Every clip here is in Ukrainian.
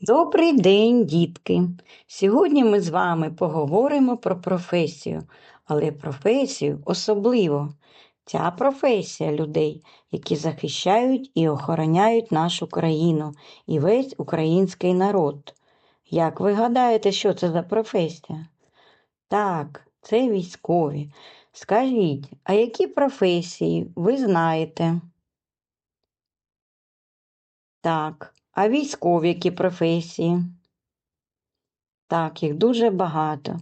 Добрий день, дітки! Сьогодні ми з вами поговоримо про професію, але професію особливо. Ця професія людей, які захищають і охороняють нашу країну і весь український народ. Як ви гадаєте, що це за професія? Так, це військові. Скажіть, а які професії ви знаєте? Так, а військові які професії? Так, їх дуже багато.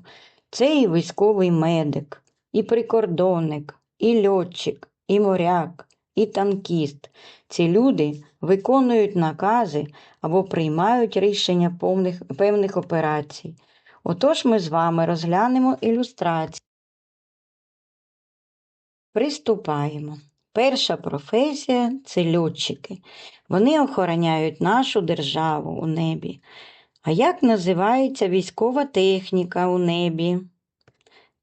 Це і військовий медик, і прикордонник, і льотчик, і моряк, і танкіст. Ці люди виконують накази або приймають рішення повних, певних операцій. Отож ми з вами розглянемо ілюстрації. Приступаємо. Перша професія це льотчики. Вони охороняють нашу державу у небі. А як називається військова техніка у небі?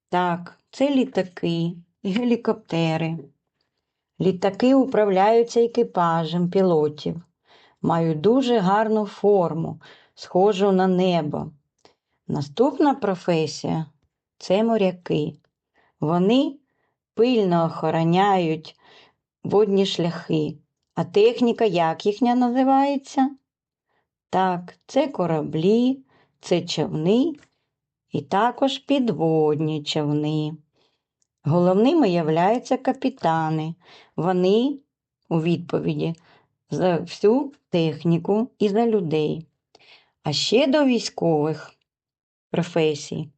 Так, це літаки і гелікоптери. Літаки управляються екіпажем пілотів, мають дуже гарну форму, схожу на небо. Наступна професія це моряки. Вони пильно охороняють водні шляхи. А техніка як їхня називається? Так, це кораблі, це човни і також підводні човни. Головними являються капітани. Вони у відповіді за всю техніку і за людей. А ще до військових професій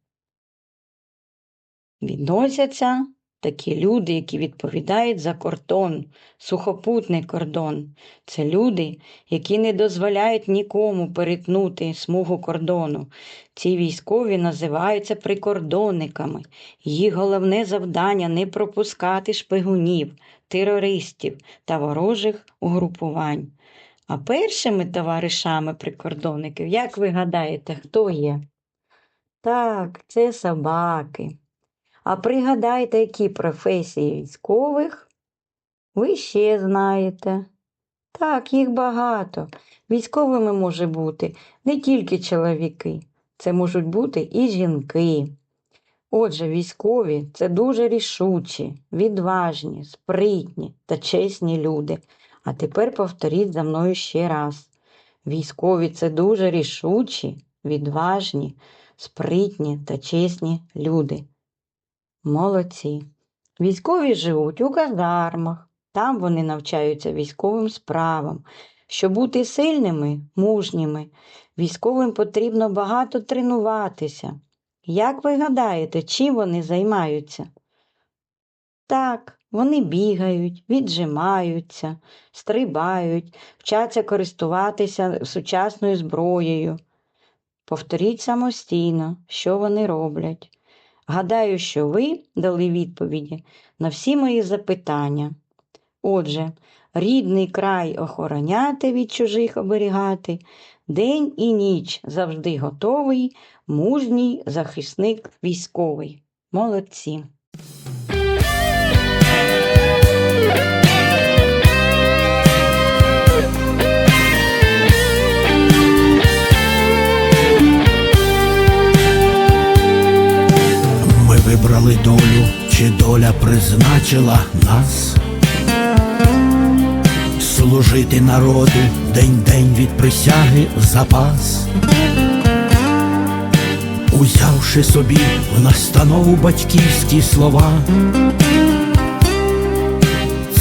відносяться такі люди, які відповідають за кордон, сухопутний кордон. Це люди, які не дозволяють нікому перетнути смугу кордону. Ці військові називаються прикордонниками. Їх головне завдання не пропускати шпигунів, терористів та ворожих угрупувань. А першими товаришами прикордонників, як ви гадаєте, хто є? Так, це собаки. А пригадайте, які професії військових ви ще знаєте. Так, їх багато. Військовими може бути не тільки чоловіки, це можуть бути і жінки. Отже, військові це дуже рішучі, відважні, спритні та чесні люди. А тепер повторіть за мною ще раз. Військові це дуже рішучі, відважні, спритні та чесні люди. Молодці. Військові живуть у казармах, там вони навчаються військовим справам. Щоб бути сильними, мужніми, військовим потрібно багато тренуватися. Як ви гадаєте, чим вони займаються? Так, вони бігають, віджимаються, стрибають, вчаться користуватися сучасною зброєю. Повторіть самостійно, що вони роблять. Гадаю, що ви дали відповіді на всі мої запитання. Отже, рідний край охороняти від чужих оберігати, день і ніч завжди готовий, мужній захисник військовий. Молодці. Чи доля призначила нас служити народу день-день від присяги в запас, узявши собі в настанову батьківські слова.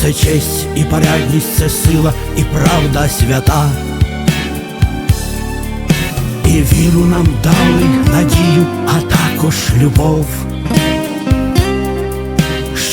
Це честь і порядність, це сила і правда свята. І віру нам дали надію, а також любов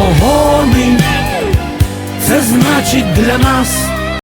Погони, це значить для нас